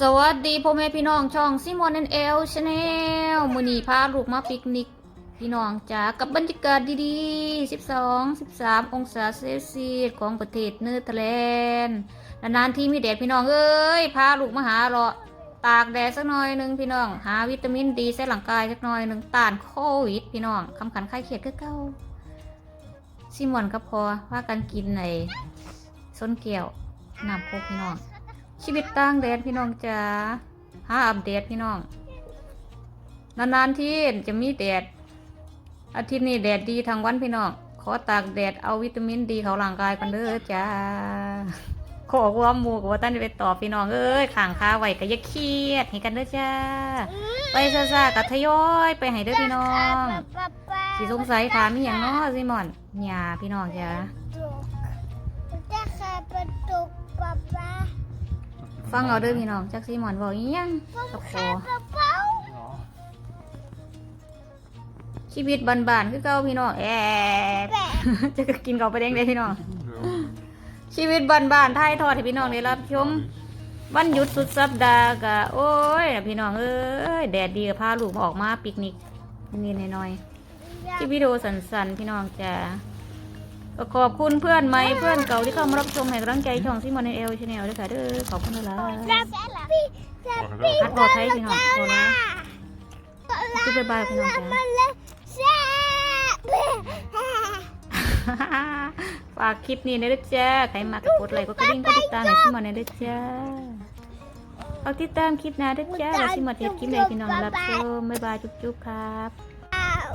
สวัสดีพ่อแม่พี่น้องช่องซิมอนแอนเอลชาแนลมือนีพาลูกมาปิกนิก พี่น้องจ๋ากับบรรยากาศดีๆ 12 13 องศาเซลเซียสของประเทศเนเธอร์แลนด์นานๆที่มีแดดพี่น้องเอ้ยพาลูกมาหาเลาะตากแดดสักหน่อยหนึ่งพี่น้อง หาวิตามินดีใส่หลังกายสักหน่อยหนึ่งต้านโควิดพี่น้องคำขันไข้เขียดก็เก้าซิมอนก็พอว่ากันกินในส้นเกี่ยวน้ำโคกพี่น้อง ชีวิตต่างแดนพี่น้องจ๋าหาอัปเดตพี่น้อง นานๆที่จะมีแดด อาทิตย์นี้แดดดีทั้งวันพี่น้อง ขอตากแดดเอาวิตามินดีเข้าร่างกายกันเด้อจ้า ขอความหมูกับว่าท่านจไปตอบพี่น้องเอ้ยข่างค้าไหวก็อย่าเครียดให้กันเด้อจ้า ไปซ่าๆกับทยอยไปให้เด้อพี่น้อง สิสงสัยถามมีอย่างนาะซิมอนเนี่ยพี่น้องจ้า ฟังเอาเด้อพี่น้องจักซิมอนบอกอีหยังกับพอป๊าป๊าชีวิตบ้านๆคือเก่าพี่น้องแอบแปะจะกินเก่าไปเด้งเลยพี่น้องชีวิตบ้านๆไทยทอดให้พี่น้องได้รับชมวันหยุดสุดสัปดาห์ก็โอ้ยพี่น้องเอ้ยแดดดีก็พาลูกมาออกมาปิกนิกนิดๆหน่อยๆที่วิดีโอสั้นๆพี่น้องจ้า ก็ขอบคุณเพื่อนใหม่เพื่อนเก่าที่เข้ามารับชมให้กำลังใจช่องซิมอนเอลชาแนลด้วยค่ะเด้อขอบคุณนะล่ะจะพี่จะพี่ฮัดบอกไทยพี่น้องโทรนะจุ๊บบ๊ายบายพี่น้องจ้ามันเลยแซ่บฝากคลิปนี้นะเด้อจ้าใครมากดกดไลค์กดกระดิ่งกดติดตามให้ซิมานะเด้อจ้าฝากติดตามคลิปหน้าเด้อจ้าแล้วซิมาเทศคลิปในพี่น้องรับชมบ๊ายบายจุ๊บๆครับอ้าว